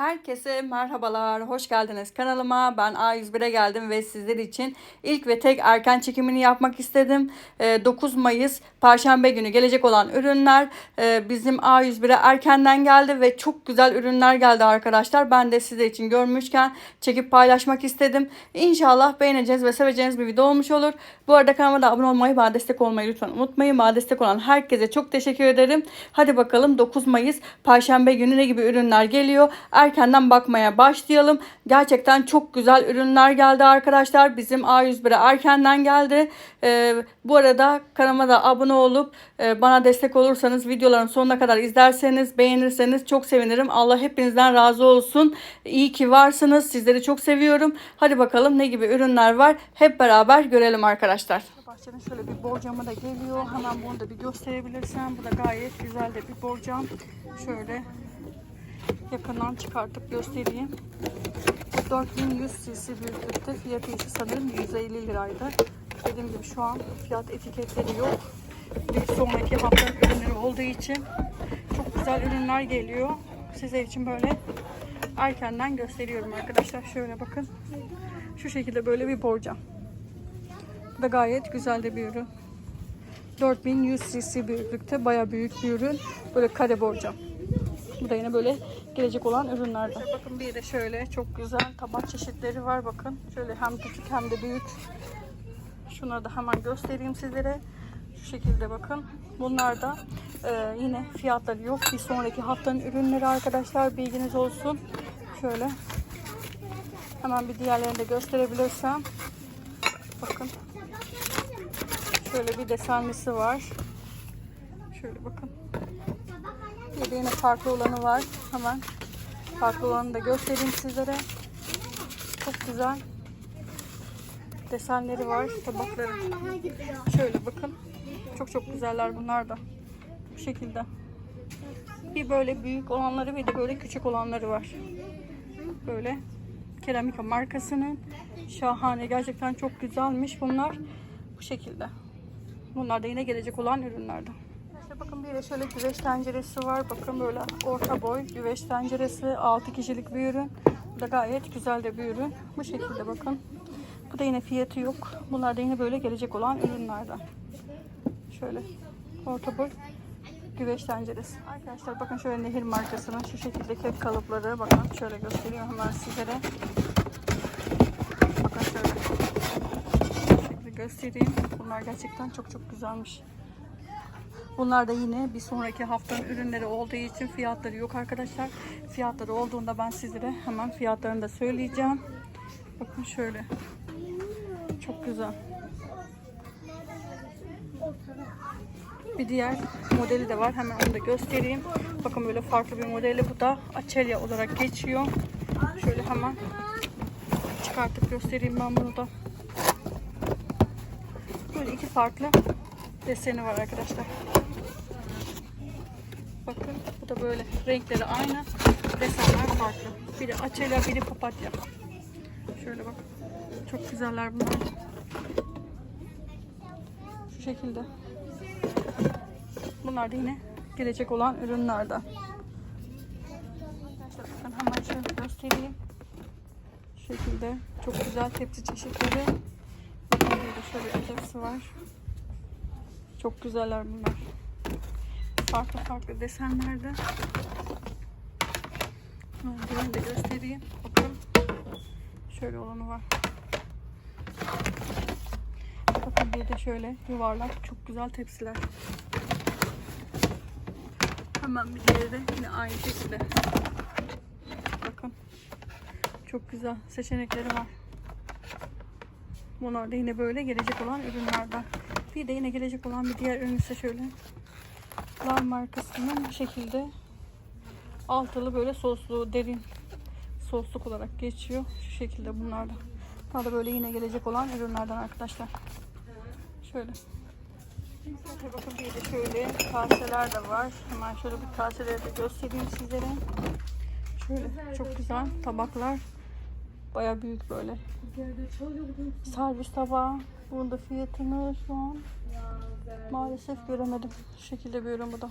Herkese merhabalar, hoş geldiniz kanalıma. Ben A101'e geldim ve sizler için ilk ve tek erken çekimini yapmak istedim. Ee, 9 Mayıs Perşembe günü gelecek olan ürünler e, bizim A101'e erkenden geldi ve çok güzel ürünler geldi arkadaşlar. Ben de sizler için görmüşken çekip paylaşmak istedim. İnşallah beğeneceğiniz ve seveceğiniz bir video olmuş olur. Bu arada kanalıma da abone olmayı, bana destek olmayı lütfen unutmayın. Bana destek olan herkese çok teşekkür ederim. Hadi bakalım 9 Mayıs Perşembe günü ne gibi ürünler geliyor? Erkenden bakmaya başlayalım. Gerçekten çok güzel ürünler geldi arkadaşlar. Bizim A101'e erkenden geldi. Ee, bu arada kanalıma da abone olup e, bana destek olursanız videoların sonuna kadar izlerseniz beğenirseniz çok sevinirim. Allah hepinizden razı olsun. İyi ki varsınız. Sizleri çok seviyorum. Hadi bakalım ne gibi ürünler var. Hep beraber görelim arkadaşlar. Bahçenin şöyle bir borcamı da geliyor. Hemen bunu da bir gösterebilirsem. Bu da gayet güzel de bir borcam. Şöyle yakından çıkartıp göstereyim. Bu 4100 cc büyüklükte fiyatı ise sanırım 150 liraydı. Dediğim gibi şu an fiyat etiketleri yok. Bir sonraki hafta ürünleri olduğu için çok güzel ürünler geliyor. Size için böyle erkenden gösteriyorum arkadaşlar. Şöyle bakın. Şu şekilde böyle bir borcam. Bu da gayet güzel de bir ürün. 4100 cc büyüklükte baya büyük bir ürün. Böyle kare borcam. Bu da yine böyle gelecek olan ürünlerden. Bakın bir de şöyle çok güzel tabak çeşitleri var bakın. Şöyle hem küçük hem de büyük. Şunları da hemen göstereyim sizlere. Şu şekilde bakın. Bunlar da e, yine fiyatları yok. Bir sonraki haftanın ürünleri arkadaşlar bilginiz olsun. Şöyle. Hemen bir diğerlerini de gösterebilirsem. Bakın. Şöyle bir desenlisi var. Şöyle bakın. Bir de yine farklı olanı var. Hemen farklı olanı da göstereyim sizlere. Çok güzel desenleri var tabakların. Şöyle bakın. Çok çok güzeller bunlar da. Bu şekilde. Bir böyle büyük olanları bir de böyle küçük olanları var. Böyle Keramika markasının. Şahane. Gerçekten çok güzelmiş bunlar. Bu şekilde. Bunlar da yine gelecek olan ürünlerden. Bakın bir de şöyle güveç tenceresi var. Bakın böyle orta boy güveç tenceresi. 6 kişilik bir ürün. Bu da gayet güzel de bir ürün. Bu şekilde bakın. Bu da yine fiyatı yok. Bunlar da yine böyle gelecek olan ürünlerden. Şöyle orta boy güveç tenceresi. Arkadaşlar bakın şöyle Nehir markasının şu şekilde kek kalıpları. Bakın şöyle gösteriyorum hemen sizlere. Bakın şöyle. Şekilde göstereyim. Bunlar gerçekten çok çok güzelmiş. Bunlar da yine bir sonraki haftanın ürünleri olduğu için fiyatları yok arkadaşlar. Fiyatları olduğunda ben sizlere hemen fiyatlarını da söyleyeceğim. Bakın şöyle. Çok güzel. Bir diğer modeli de var. Hemen onu da göstereyim. Bakın böyle farklı bir modeli. Bu da Açelya olarak geçiyor. Şöyle hemen çıkartıp göstereyim ben bunu da. Böyle iki farklı deseni var arkadaşlar. Bakın bu da böyle renkleri aynı. Desenler farklı. Biri Açelya, biri papatya. Şöyle bak. Çok güzeller bunlar. Şu şekilde. Bunlar da yine gelecek olan ürünlerden. Bakın hemen şöyle göstereyim. Şu şekilde çok güzel tepsi çeşitleri. Bakın burada şöyle bir tepsi var. Çok güzeller bunlar. Farklı farklı desenlerde. Bunu da göstereyim. Bakın. Şöyle olanı var. Bakın bir de şöyle yuvarlak çok güzel tepsiler. Hemen bir diğeri de yine aynı şekilde. Bakın. Çok güzel seçenekleri var. Bunlar da yine böyle gelecek olan ürünlerden. Bir de yine gelecek olan bir diğer ürün ise şöyle. Lar markasının bu şekilde altılı böyle soslu derin sosluk olarak geçiyor. Şu şekilde bunlar da. Bunlar da böyle yine gelecek olan ürünlerden arkadaşlar. Şöyle bakın bir de şöyle kaseler de var. Hemen şöyle bir kaseleri de göstereyim sizlere. Şöyle çok güzel tabaklar. Baya büyük böyle. Servis tabağı. Bunun fiyatını şu an maalesef göremedim. Şu şekilde bir ürün bu da.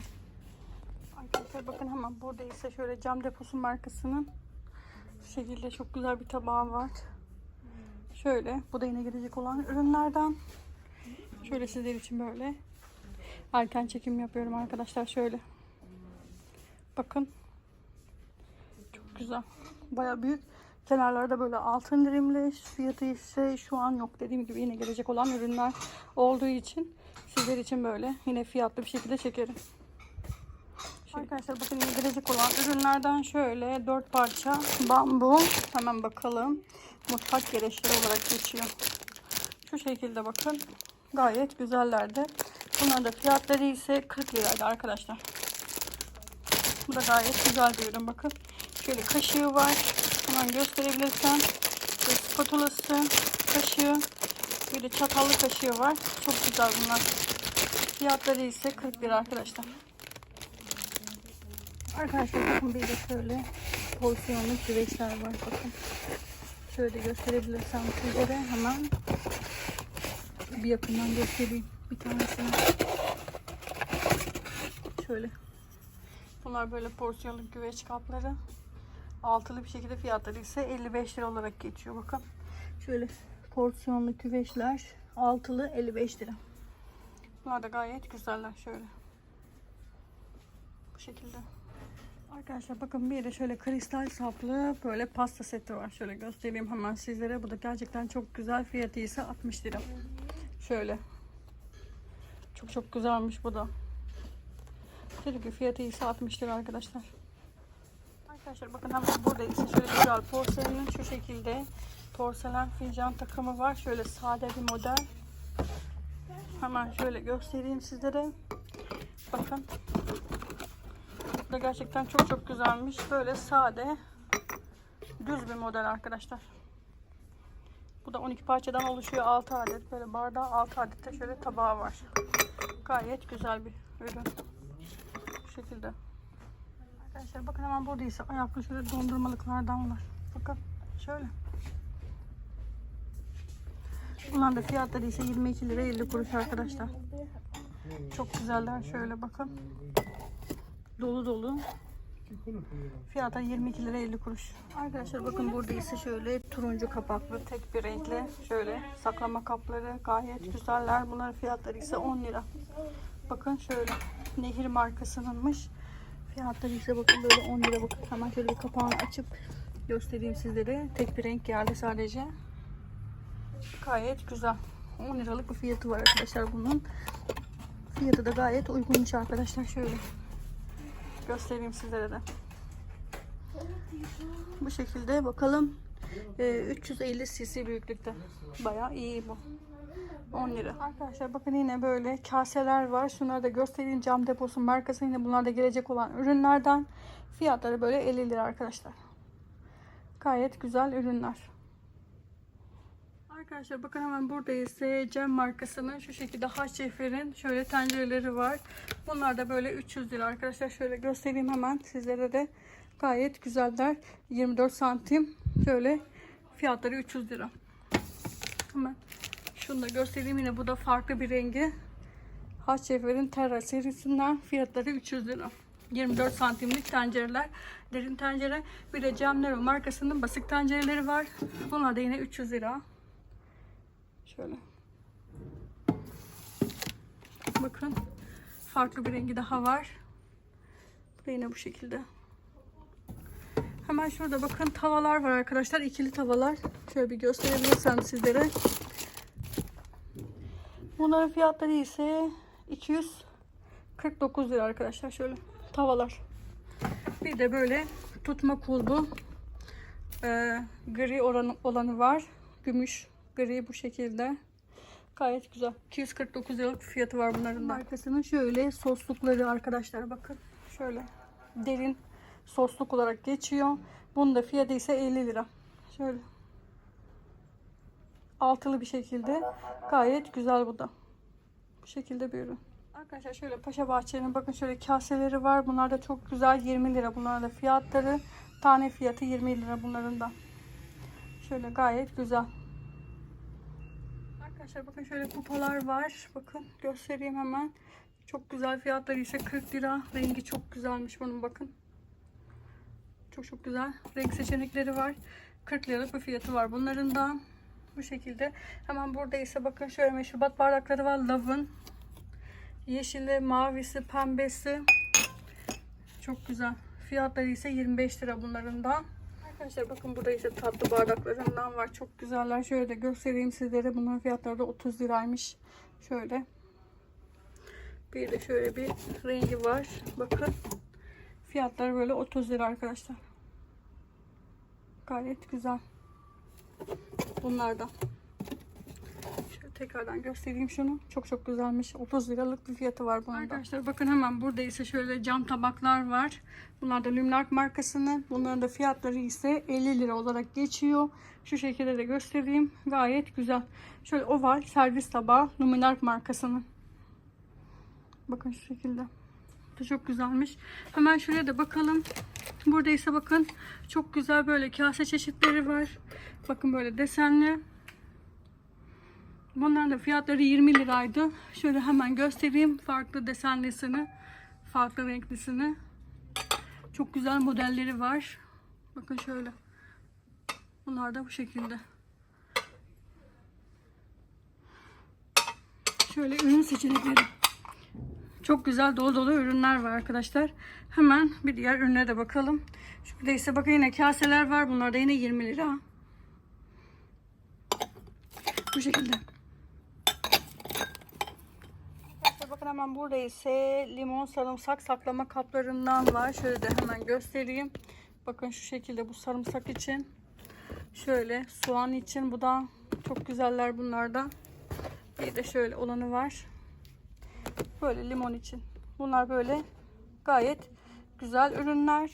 Arkadaşlar bakın hemen burada ise şöyle cam deposu markasının Bu şekilde çok güzel bir tabağım var. Şöyle. Bu da yine gelecek olan ürünlerden. Şöyle sizler için böyle. Erken çekim yapıyorum arkadaşlar. Şöyle. Bakın. Çok güzel. Baya büyük. Kenarlarda böyle altın dirimli. Fiyatı ise şu an yok. Dediğim gibi yine gelecek olan ürünler olduğu için sizler için böyle yine fiyatlı bir şekilde çekerim. Arkadaşlar bakın yine gelecek olan ürünlerden şöyle 4 parça bambu. Hemen bakalım. Mutfak gereçleri olarak geçiyor. Şu şekilde bakın. Gayet güzellerdi. Bunların da fiyatları ise 40 liraydı arkadaşlar. Bu da gayet güzel bir ürün bakın. Şöyle kaşığı var. Hemen gösterebilirsem. Şöyle spatulası, kaşığı. De çatallı kaşığı var. Çok güzel bunlar. Fiyatları ise 40 lira arkadaşlar. Arkadaşlar bakın bir de şöyle porsiyonlu güveçler var bakın. Şöyle gösterebilirsem sizlere hemen bir yakından göstereyim bir tanesini. Şöyle. Bunlar böyle porsiyonlu güveç kapları. Altılı bir şekilde fiyatları ise 55 lira olarak geçiyor bakın. Şöyle porsiyonlu güveçler altılı 55 lira. Bunlar da gayet güzeller şöyle. Bu şekilde. Arkadaşlar bakın bir de şöyle kristal saplı böyle pasta seti var. Şöyle göstereyim hemen sizlere. Bu da gerçekten çok güzel. Fiyatı ise 60 lira. Şöyle. Çok çok güzelmiş bu da. Tabii ki fiyatı ise 60 lira arkadaşlar. Arkadaşlar bakın hemen burada ise şöyle güzel porselenin şu şekilde porselen fincan takımı var. Şöyle sade bir model. Hemen şöyle göstereyim sizlere. Bakın. Bu da gerçekten çok çok güzelmiş. Böyle sade düz bir model arkadaşlar. Bu da 12 parçadan oluşuyor 6 adet. Böyle bardağı 6 adet de şöyle tabağı var. Gayet güzel bir ürün. Bu şekilde. Arkadaşlar bakın hemen burada ise ayaklı şöyle dondurmalıklardan var. Bakın şöyle. Bunların da fiyatları ise 22 lira 50 kuruş arkadaşlar. Çok güzeller şöyle bakın. Dolu dolu. Fiyatı 22 lira 50 kuruş. Arkadaşlar bakın burada ise şöyle turuncu kapaklı tek bir renkli şöyle saklama kapları gayet güzeller. Bunların fiyatları ise 10 lira. Bakın şöyle nehir markasınınmış. Fiyatları ise bakın böyle 10 lira bakın. Hemen şöyle bir kapağını açıp göstereyim sizlere. Tek bir renk geldi sadece. Gayet güzel. 10 liralık bir fiyatı var arkadaşlar bunun. Fiyatı da gayet uygunmuş arkadaşlar. Şöyle göstereyim sizlere de. Bu şekilde bakalım. Ee, 350 cc büyüklükte. Bayağı iyi bu. 10 lira. Arkadaşlar bakın yine böyle kaseler var. Şunları da göstereyim. Cam deposu markası yine bunlar da gelecek olan ürünlerden. Fiyatları böyle 50 lira arkadaşlar. Gayet güzel ürünler. Arkadaşlar bakın hemen burada ise Cem markasının şu şekilde Haşefer'in şöyle tencereleri var. Bunlar da böyle 300 lira arkadaşlar. Şöyle göstereyim hemen sizlere de. Gayet güzeller. 24 santim. Şöyle fiyatları 300 lira. Hemen şunu da göstereyim. Yine bu da farklı bir rengi. Haşefer'in Terra serisinden fiyatları 300 lira. 24 santimlik tencereler. Derin tencere. Bir de Cem Nero markasının basık tencereleri var. Bunlar da yine 300 lira. Şöyle. Bakın. Farklı bir rengi daha var. Bu da yine bu şekilde. Hemen şurada bakın tavalar var arkadaşlar. ikili tavalar. Şöyle bir gösterebilirsem sizlere. Bunların fiyatları ise 249 lira arkadaşlar. Şöyle tavalar. Bir de böyle tutma kulbu. Ee, gri oranı, olanı var. Gümüş gri bu şekilde. Gayet güzel. 249 liralık fiyatı var bunların da. Markasının şöyle soslukları arkadaşlar bakın. Şöyle derin sosluk olarak geçiyor. Bunun da fiyatı ise 50 lira. Şöyle. Altılı bir şekilde. Gayet güzel bu da. Bu şekilde bir ürün. Arkadaşlar şöyle Paşa Bahçe'nin bakın şöyle kaseleri var. Bunlar da çok güzel 20 lira. Bunların da fiyatları. Tane fiyatı 20 lira bunların da. Şöyle gayet güzel. Arkadaşlar bakın şöyle kupalar var. Bakın göstereyim hemen. Çok güzel fiyatları ise 40 lira. Rengi çok güzelmiş bunun bakın. Çok çok güzel. Renk seçenekleri var. 40 liralık bir fiyatı var bunların da. Bu şekilde. Hemen burada ise bakın şöyle meşrubat bardakları var. Love'ın. Yeşili, mavisi, pembesi. Çok güzel. Fiyatları ise 25 lira bunların da. Arkadaşlar bakın burada ise tatlı bardaklarından var. Çok güzeller. Şöyle de göstereyim sizlere. Bunların fiyatları da 30 liraymış. Şöyle. Bir de şöyle bir rengi var. Bakın. Fiyatları böyle 30 lira arkadaşlar. Gayet güzel. Bunlar da. Şöyle tekrardan göstereyim şunu. Çok çok güzelmiş. 30 liralık bir fiyatı var bunun da. Arkadaşlar bakın hemen burada ise şöyle cam tabaklar var. Bunlar da Lumlark markasının. Bunların da fiyatları ise 50 lira olarak geçiyor. Şu şekilde de göstereyim. Gayet güzel. Şöyle oval servis tabağı Luminark markasının. Bakın şu şekilde. Bu çok güzelmiş. Hemen şuraya da bakalım. Burada ise bakın çok güzel böyle kase çeşitleri var. Bakın böyle desenli. Bunların da fiyatları 20 liraydı. Şöyle hemen göstereyim farklı desenlisini, farklı renklisini. Çok güzel modelleri var. Bakın şöyle. Bunlar da bu şekilde. Şöyle ürün seçenekleri. Çok güzel dolu dolu ürünler var arkadaşlar. Hemen bir diğer ürüne de bakalım. Şurada ise bakın yine kaseler var. Bunlar da yine 20 lira. Bu şekilde. Bakın hemen burada ise limon sarımsak saklama kaplarından var. Şöyle de hemen göstereyim. Bakın şu şekilde bu sarımsak için. Şöyle soğan için bu da çok güzeller bunlardan. Bir de şöyle olanı var. Böyle limon için. Bunlar böyle gayet güzel ürünler.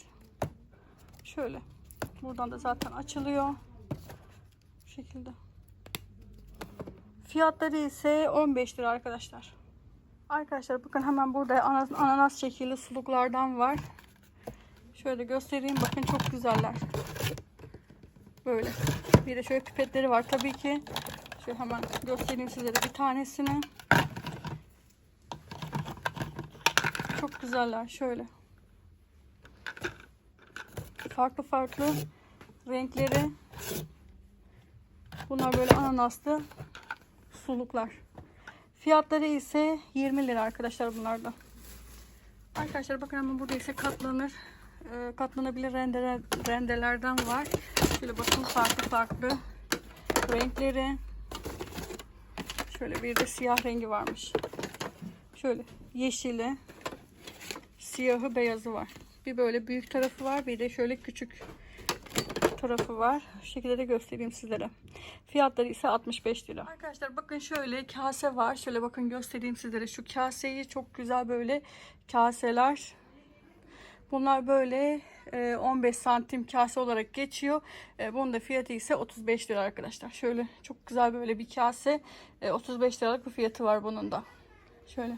Şöyle. Buradan da zaten açılıyor. Bu şekilde. Fiyatları ise 15 lira arkadaşlar. Arkadaşlar bakın hemen burada ananas, ananas şekilli suluklardan var. Şöyle göstereyim. Bakın çok güzeller. Böyle. Bir de şöyle pipetleri var tabii ki. Şöyle hemen göstereyim sizlere bir tanesini. Çok güzeller. Şöyle. Farklı farklı renkleri. Bunlar böyle ananaslı suluklar. Fiyatları ise 20 lira arkadaşlar bunlarda. Arkadaşlar bakın hemen burada ise katlanır. e, katlanabilir rendeler, rendelerden var. Şöyle bakın farklı farklı renkleri. Şöyle bir de siyah rengi varmış. Şöyle yeşili, siyahı, beyazı var. Bir böyle büyük tarafı var, bir de şöyle küçük tarafı var. Şu şekilde de göstereyim sizlere. Fiyatları ise 65 lira. Arkadaşlar bakın şöyle kase var. Şöyle bakın göstereyim sizlere. Şu kaseyi çok güzel böyle kaseler. Bunlar böyle e, 15 santim kase olarak geçiyor. E, Bunun da fiyatı ise 35 lira arkadaşlar. Şöyle çok güzel böyle bir kase. E, 35 liralık bir fiyatı var bunun da. Şöyle.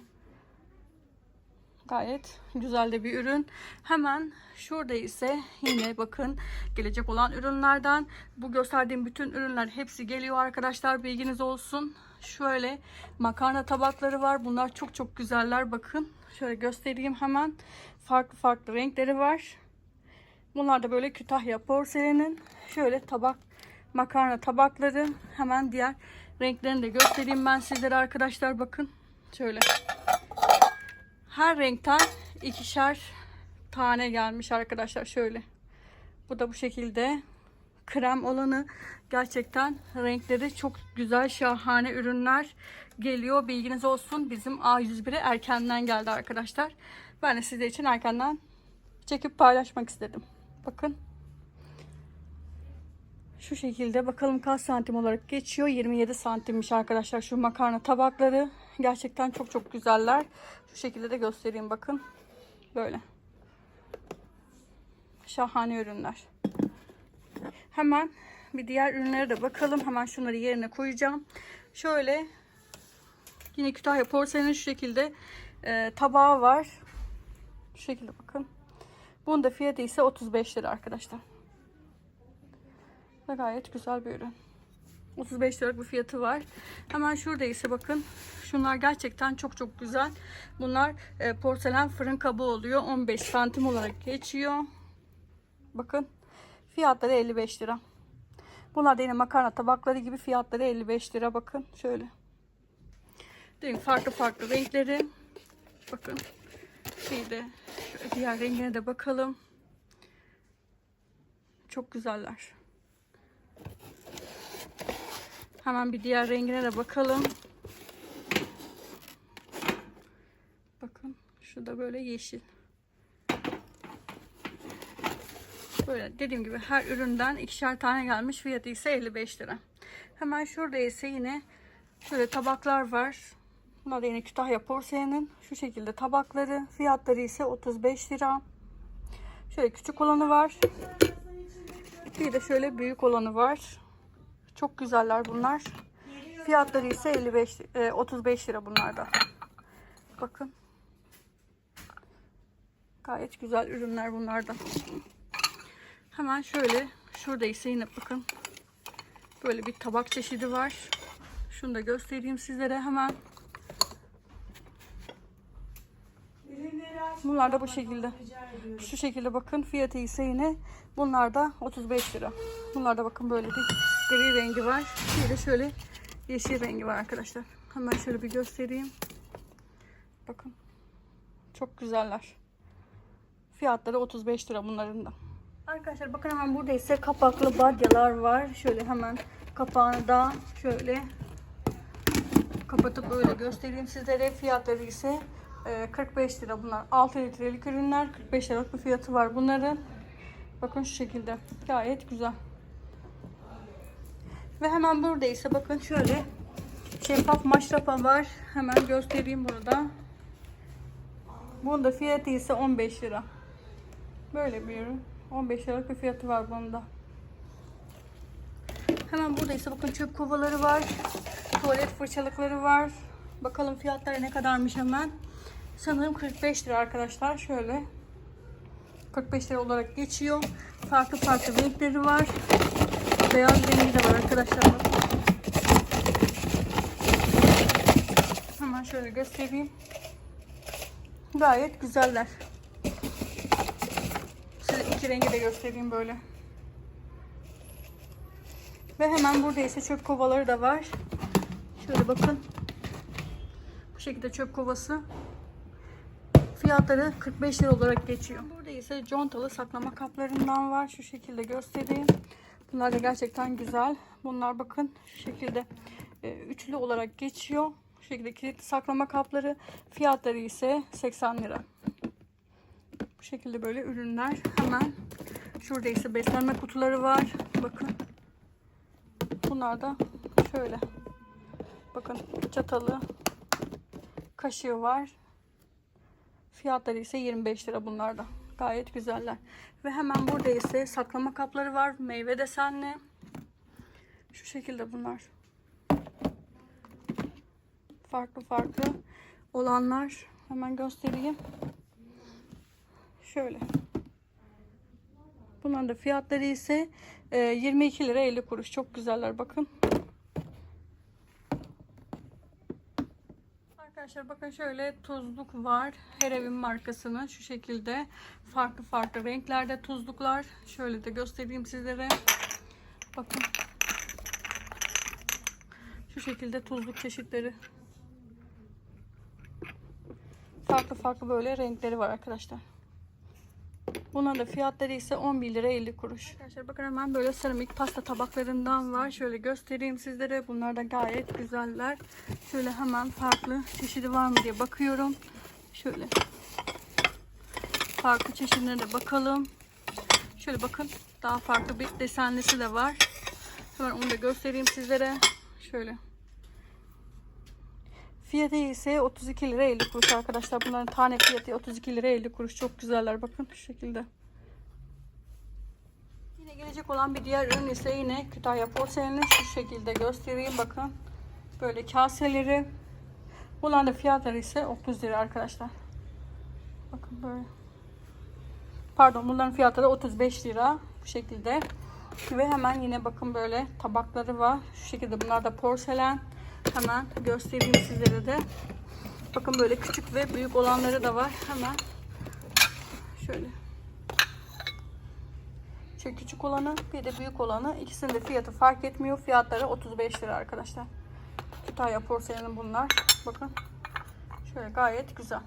Gayet güzel de bir ürün. Hemen şurada ise yine bakın gelecek olan ürünlerden bu gösterdiğim bütün ürünler hepsi geliyor arkadaşlar bilginiz olsun. Şöyle makarna tabakları var. Bunlar çok çok güzeller bakın. Şöyle göstereyim hemen. Farklı farklı renkleri var. Bunlar da böyle Kütahya porselenin şöyle tabak makarna tabakları. Hemen diğer renklerini de göstereyim ben sizlere arkadaşlar bakın. Şöyle her renkten ikişer tane gelmiş arkadaşlar şöyle. Bu da bu şekilde krem olanı gerçekten renkleri çok güzel şahane ürünler geliyor. Bilginiz olsun bizim A101'e erkenden geldi arkadaşlar. Ben de sizler için erkenden çekip paylaşmak istedim. Bakın. Şu şekilde bakalım kaç santim olarak geçiyor. 27 santimmiş arkadaşlar şu makarna tabakları. Gerçekten çok çok güzeller. Şu şekilde de göstereyim bakın. Böyle. Şahane ürünler. Hemen bir diğer ürünlere de bakalım. Hemen şunları yerine koyacağım. Şöyle yine Kütahya porselenin şu şekilde e, tabağı var. Şu şekilde bakın. Bunun da fiyatı ise 35 lira arkadaşlar. Ve gayet güzel bir ürün. 35 liralık bir fiyatı var. Hemen şurada ise bakın. Şunlar gerçekten çok çok güzel. Bunlar e, porselen fırın kabı oluyor. 15 santim olarak geçiyor. Bakın fiyatları 55 lira. Bunlar da yine makarna tabakları gibi fiyatları 55 lira bakın şöyle. Değil? Farklı farklı renkleri. Bakın. Şöyle diğer rengine de bakalım. Çok güzeller. Hemen bir diğer rengine de bakalım. Bakın şu da böyle yeşil. Böyle dediğim gibi her üründen ikişer tane gelmiş. Fiyatı ise 55 lira. Hemen şurada ise yine şöyle tabaklar var. Bunlar da yine Kütahya Porselen'in şu şekilde tabakları. Fiyatları ise 35 lira. Şöyle küçük olanı var. Bir de şöyle büyük olanı var. Çok güzeller bunlar. Fiyatları ise 55 e, 35 lira bunlarda. Bakın. Gayet güzel ürünler bunlarda. Hemen şöyle şurada ise yine bakın. Böyle bir tabak çeşidi var. Şunu da göstereyim sizlere hemen. Bunlar da bu şekilde. Şu şekilde bakın. Fiyatı ise yine bunlar da 35 lira. Bunlar da bakın böyle bir gri rengi var. Bir de şöyle yeşil rengi var arkadaşlar. Hemen şöyle bir göstereyim. Bakın. Çok güzeller. Fiyatları 35 lira bunların da. Arkadaşlar bakın hemen burada ise kapaklı badyalar var. Şöyle hemen kapağını da şöyle kapatıp öyle göstereyim sizlere. Fiyatları ise 45 lira bunlar. 6 litrelik ürünler. 45 liralık bir fiyatı var bunların. Bakın şu şekilde. Gayet güzel. Ve hemen burada ise bakın şöyle şeffaf maşrapa var. Hemen göstereyim burada. Bunun da fiyatı ise 15 lira. Böyle bir ürün. 15 liralık bir fiyatı var bunda. Hemen burada ise bakın çöp kovaları var. Tuvalet fırçalıkları var. Bakalım fiyatları ne kadarmış hemen. Sanırım 45 lira arkadaşlar. Şöyle. 45 lira olarak geçiyor. Farklı farklı renkleri var. Beyaz rengi de var arkadaşlar. Hemen şöyle göstereyim. Gayet güzeller. Size iki rengi de göstereyim böyle. Ve hemen burada ise çöp kovaları da var. Şöyle bakın. Bu şekilde çöp kovası. Fiyatları 45 lira olarak geçiyor. Burada ise contalı saklama kaplarından var. Şu şekilde göstereyim. Bunlar da gerçekten güzel. Bunlar bakın şu şekilde e, üçlü olarak geçiyor. Şu şekilde kilitli saklama kapları. Fiyatları ise 80 lira. Bu şekilde böyle ürünler. Hemen şurada ise beslenme kutuları var. Bakın. Bunlar da şöyle. Bakın çatalı, kaşığı var. Fiyatları ise 25 lira bunlar da. Gayet güzeller. Ve hemen burada ise saklama kapları var. Meyve desenli. Şu şekilde bunlar. Farklı farklı olanlar. Hemen göstereyim. Şöyle. Bunların da fiyatları ise e, 22 lira 50 kuruş. Çok güzeller bakın. Arkadaşlar bakın şöyle tuzluk var. Her evin markasının şu şekilde farklı farklı renklerde tuzluklar. Şöyle de göstereyim sizlere. Bakın. Şu şekilde tuzluk çeşitleri. Farklı farklı böyle renkleri var arkadaşlar. Buna da fiyatları ise 11 lira 50 kuruş. Arkadaşlar bakın hemen böyle seramik pasta tabaklarından var. Şöyle göstereyim sizlere. Bunlar da gayet güzeller. Şöyle hemen farklı çeşidi var mı diye bakıyorum. Şöyle. Farklı çeşitlerine de bakalım. Şöyle bakın. Daha farklı bir desenlisi de var. Hemen onu da göstereyim sizlere. Şöyle. Fiyatı ise 32 lira 50 kuruş arkadaşlar. Bunların tane fiyatı 32 lira 50 kuruş. Çok güzeller. Bakın şu şekilde. Yine gelecek olan bir diğer ürün ise yine Kütahya porselenini şu şekilde göstereyim. Bakın. Böyle kaseleri. Bunların da fiyatları ise 30 lira arkadaşlar. Bakın böyle. Pardon bunların fiyatları 35 lira. Bu şekilde. Ve hemen yine bakın böyle tabakları var. Şu şekilde bunlar da porselen. Hemen göstereyim sizlere de. Bakın böyle küçük ve büyük olanları da var. Hemen şöyle. Şu küçük olanı bir de büyük olanı. İkisinin de fiyatı fark etmiyor. Fiyatları 35 lira arkadaşlar. Kütahya porseleni bunlar. Bakın. Şöyle gayet güzel.